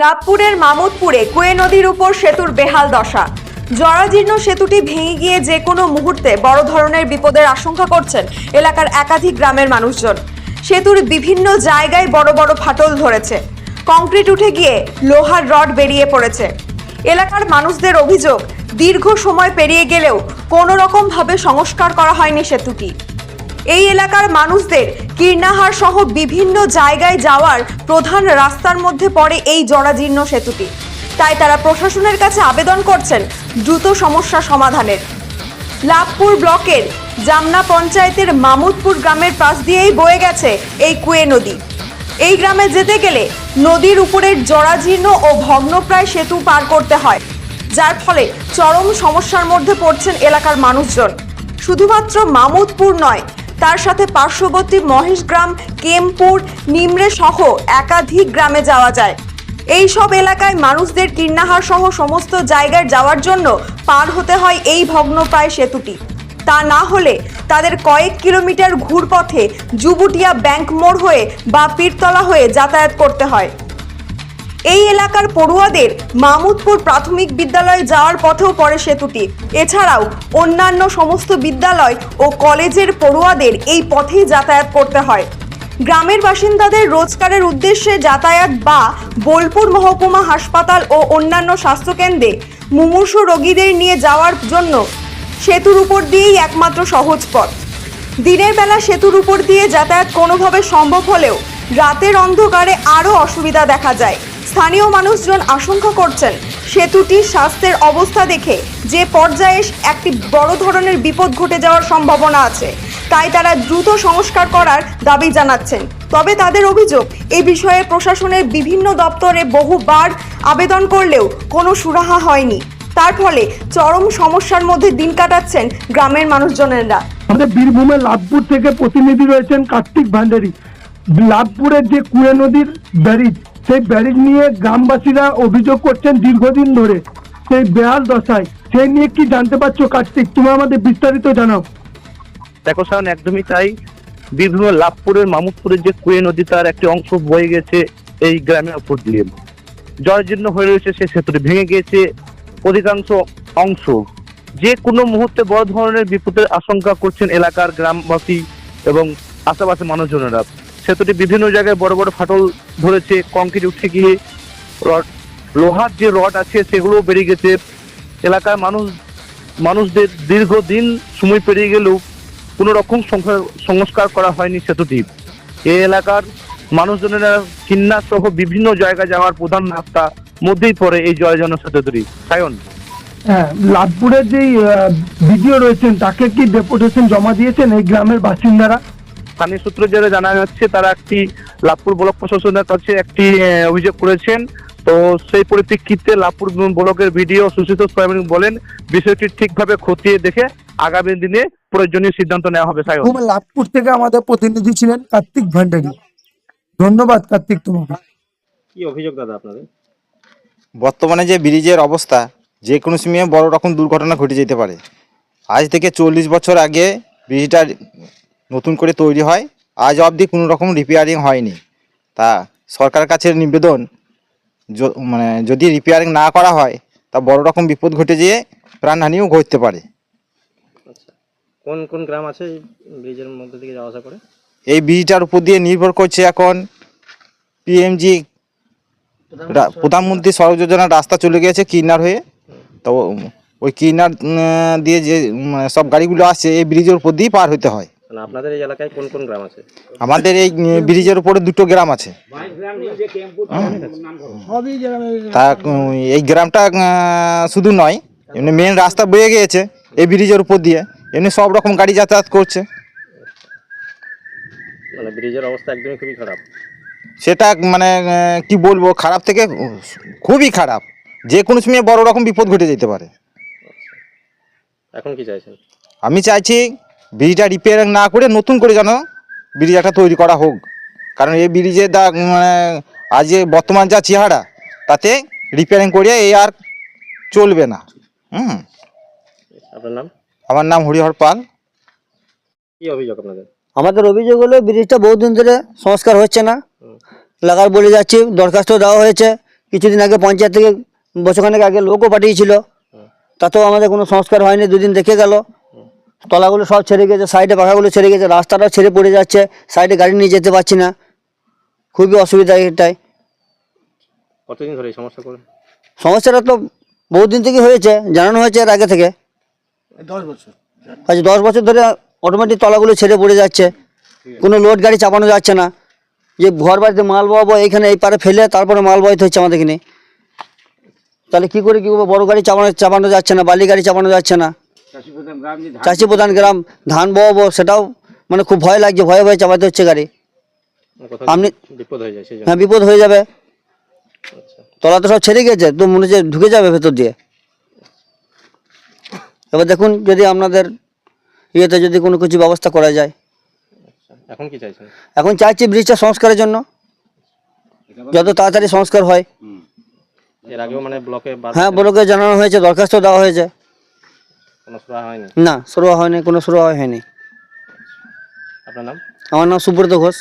লাভপুরের মামুদপুরে কুয়ে নদীর উপর সেতুর বেহাল দশা। জরাজীর্ণ সেতুটি ভেঙে গিয়ে যে কোনো মুহূর্তে বড় ধরনের বিপদের আশঙ্কা করছেন এলাকার একাধিক গ্রামের মানুষজন। সেতুর বিভিন্ন জায়গায় বড় বড় ফাটল ধরেছে। কংক্রিট উঠে গিয়ে লোহার রড বেরিয়ে পড়েছে। এলাকার মানুষদের অভিযোগ, দীর্ঘ সময় পেরিয়ে গেলেও কোনো রকমভাবে সংস্কার করা হয়নি সেতুটি। এই এলাকার মানুষদের কীর্ণাহার সহ বিভিন্ন জায়গায় যাওয়ার প্রধান রাস্তার মধ্যে পড়ে এই জরাজীর্ণ সেতুটি। তাই তারা প্রশাসনের কাছে আবেদন করছেন দ্রুত সমস্যা সমাধানের। লাভপুর ব্লকের জামনা পঞ্চায়েতের মামুদপুর গ্রামের পাশ দিয়েই বয়ে গেছে এই কুয়ে নদী। এই গ্রামে যেতে গেলে নদীর উপরের জরাজীর্ণ ও ভগ্নপ্রায় সেতু পার করতে হয়, যার ফলে চরম সমস্যার মধ্যে পড়ছেন এলাকার মানুষজন। শুধুমাত্র মামুদপুর নয় তার সাথে পার্শ্ববর্তী মহেশগ্রাম কেমপুর নিমরে সহ একাধিক গ্রামে যাওয়া যায়। এই সব এলাকায় মানুষদের কীর্ণাহার সহ সমস্ত জায়গায় যাওয়ার জন্য পার হতে হয় এই ভগ্নপ্রায় সেতুটি। তা না হলে তাদের কয়েক কিলোমিটার ঘুরপথে জুবুটিয়া ব্যাংক মোড় হয়ে বা পীরতলা হয়ে যাতায়াত করতে হয়। এই এলাকার পড়ুয়াদের মামুদপুর প্রাথমিক বিদ্যালয়ে যাওয়ার পথেও পড়ে সেতুটি এছাড়াও অন্যান্য সমস্ত বিদ্যালয় ও কলেজের পড়ুয়াদের এই পথেই যাতায়াত করতে হয়। গ্রামের বাসিন্দাদের রোজগারের উদ্দেশ্যে যাতায়াত বা বোলপুর মহকুমা হাসপাতাল ও অন্যান্য স্বাস্থ্যকেন্দ্রে মুমূর্ষু রোগীদের নিয়ে যাওয়ার জন্য সেতুর উপর দিয়েই একমাত্র সহজ পথ। দিনের বেলা সেতুর উপর দিয়ে যাতায়াত কোনোভাবে সম্ভব হলেও রাতের অন্ধকারে আরও অসুবিধা দেখা যায়। স্থানীয় মানুষজন আশঙ্কা করছেন সেতুটির স্বাস্থ্যের অবস্থা দেখে যে পর্যায়ে একটি বড় ধরনের বিপদ ঘটে যাওয়ার সম্ভাবনা আছে, তাই তারা দ্রুত সংস্কার করার দাবি জানাচ্ছেন। তবে তাদের অভিযোগ এই বিষয়ে প্রশাসনের বিভিন্ন দপ্তরে বহুবার আবেদন করলেও কোনো সুরাহা হয়নি। তার ফলে চরম সমস্যার মধ্যে দিন কাটাচ্ছেন গ্রামের মানুষজনেরা। আমাদের বীরভূমের লাভপুর থেকে প্রতিনিধি রয়েছেন কার্তিক ভান্ডারী। লাভপুরের যে কুয়ে নদীর ব্যারিজ সেই ব্যারিজ নিয়ে গ্রামবাসীরা অভিযোগ করছেন দীর্ঘদিন ধরে। সেই বেহাল দশায়। সেই নিয়ে কি জানতে পারছ কার্তিক? তুমি আমাদের বিস্তারিত জানাও। দেখো সায়ন একদমই তাই। বিভিন্ন লাভপুরের মামুদপুরের যে কুয়ে নদী, তার একটি অংশ বয়ে গেছে এই গ্রামের উপর দিয়ে। জলজীর্ণ হয়ে রয়েছে সেই সেতুটি। ভেঙে গিয়েছে অধিকাংশ অংশ। যে কোনো মুহূর্তে বড় ধরনের বিপদের আশঙ্কা করছেন এলাকার গ্রামবাসী এবং আশেপাশে মানুষজনেরা। সেতুটি বিভিন্ন জায়গায় বড় বড় ফাটল ধরেছে কংক্রিট উঠে গিয়ে রড, লোহার যে রড আছে সেগুলোও বেরিয়ে গেছে। এলাকার মানুষ, মানুষদের দীর্ঘদিন সময় পেরিয়ে গেলেও কোনো রকম সংস্কার- করা হয়নি সেতুটি। এই এলাকার মানুষজনেরা কিন্না সহ বিভিন্ন জায়গায় যাওয়ার প্রধান রাস্তা মধ্যেই পড়ে এই জয়জন সেতুটি। সায়ন। হ্যাঁ লাভপুরের যেই ভিডিও রয়েছেন, তাকে কি ডেপুটেশন জমা দিয়েছেন এই গ্রামের বাসিন্দারা? স্থানীয় সূত্রে যারা জানা যাচ্ছে তারা একটি লাভপুর ব্লক প্রশাসনের কাছে একটি অভিযোগ করেছেন। তো সেই পরিপ্রেক্ষিতে লাভপুর ব্লকের ভিডিও সুশীত সোয়ামিন বলেন বিষয়টি ঠিকভাবে খতিয়ে দেখে আগামী দিনে প্রয়োজনীয় সিদ্ধান্ত নেওয়া হবে বীরভূমের লাভপুর থেকে আমাদের প্রতিনিধি ছিলেন কার্তিক ভান্ডারী। ধন্যবাদ কার্তিক তোমাকে। কি অভিযোগ দাদা আপনাদের? বর্তমানে যে ব্রিজের অবস্থা যে কোনো সময়ে বড় রকম দুর্ঘটনা ঘটে যেতে পারে। আজ থেকে চল্লিশ বছর আগে ব্রিজটা নতুন করে তৈরি হয়। আজ অবধি কোনো রকম রিপেয়ারিং হয়নি। তা সরকার কাছে নিবেদন মানে যদি রিপেয়ারিং না করা হয় তা বড় রকম বিপদ ঘটে যেয়ে প্রাণহানিও ঘটতে পারে। আচ্ছা কোন কোন গ্রাম আছে এই ব্রিজের মধ্যে যাওয়া আসা করে? এই ব্রিজটার উপর দিয়ে নির্ভর করছে এখন পিএমজি প্রধানমন্ত্রী সড়ক যোজনার রাস্তা চলে গিয়েছে কিনার হয়ে। তো ওই কিনার দিয়ে যে সব গাড়িগুলো আসছে এই ব্রিজের উপর দিয়ে পার হতে হয়। মানে আপনাদের এই এলাকায় কোন কোন গ্রাম আছে? আমাদের এই ব্রিজের উপরে দুটো গ্রাম আছে। তা এই গ্রামটা শুধু নয় এমনি মেন রাস্তা বয়ে গিয়েছে এই ব্রিজের উপর দিয়ে। এমনি সব রকম গাড়ি যাতায়াত করছে। মানে ব্রিজের অবস্থা একদমই খুবই খারাপ। সেটা মানে কি বলব খারাপ থেকে খুবই খারাপ। যে কোনো সময় বড় রকম বিপদ ঘটে যেতে পারে। এখন কি চাইছেন? আমি চাইছি ব্রিজটা রিপেয়ারিং না করে নতুন করে যেন ব্রিজ একটা তৈরি করা হোক। কারণ এই ব্রিজের দা মানে আজ যে বর্তমান যা চেহারা তাতে রিপেয়ারিং করে এই আর চলবে না। হুম। আপনার নাম? আমার নাম হরিহর পাল। কি অভিযোগ আপনাদের? আমাদের অভিযোগ হলো ব্রিজটা বহুদিন ধরে সংস্কার হচ্ছে না। লাগার বলে যাচ্ছি দরখাস্ত দেওয়া হয়েছে। কিছুদিন আগে পঞ্চায়েত থেকে বছরখানেক আগে লোকও পাঠিয়েছিল। তাতেও আমাদের কোনো সংস্কার হয়নি দুদিন দেখে গেল। তলাগুলো সব ছেড়ে গেছে সাইডে পাখাগুলো ছেড়ে গেছে রাস্তাটাও ছেড়ে পড়ে যাচ্ছে সাইডে গাড়ি নিয়ে যেতে পারছি না। খুবই অসুবিধা এটাই। কতদিন ধরে সমস্যা করে? সমস্যাটা তো বহুদিন থেকে হয়েছে জানানো হয়েছে এর আগে থেকে। আচ্ছা দশ বছর ধরে অটোমেটিক তলাগুলো ছেড়ে পড়ে যাচ্ছে। কোনো লোড গাড়ি চাপানো যাচ্ছে না। যে ঘর বাড়িতে মাল বয়াবো এইখানে এই পারে ফেলে তারপরে মাল বইতে হচ্ছে আমাদের এখানে তাহলে কী করে কী করব? বড় গাড়ি চাপানো চাপানো যাচ্ছে না বালি গাড়ি চাপানো যাচ্ছে না। চাষি প্রধান গ্রাম ধান বয়াবো সেটাও মানে খুব ভয় লাগছে ভয়ে ভয়ে চাপাতে হচ্ছে গাড়ি। আপনি- বিপদ হয়ে যায় সেই জন্য। হ্যাঁ বিপদ হয়ে যাবে। আচ্ছা। তলা তো সব ছেড়ে গেছে তো মনে হচ্ছে ঢুকে যাবে ভেতর দিয়ে। এবার দেখুন যদি আপনাদের ইয়েতে যদি কোনো কিছু ব্যবস্থা করা যায়। আচ্ছা এখন কি চাইছেন? এখন চাইছি ব্রিজটা সংস্কারের জন্য। যত তাড়াতাড়ি সংস্কার হয়। এর আগেও মানে ব্লকে হ্যাঁ বড়কে জানানো হয়েছে দরখাস্ত দেওয়া হয়েছে। না সরোয়া হয়নি কোনো শুরু হয়নি। আপনার নাম? আমার নাম সুব্রত ঘোষ।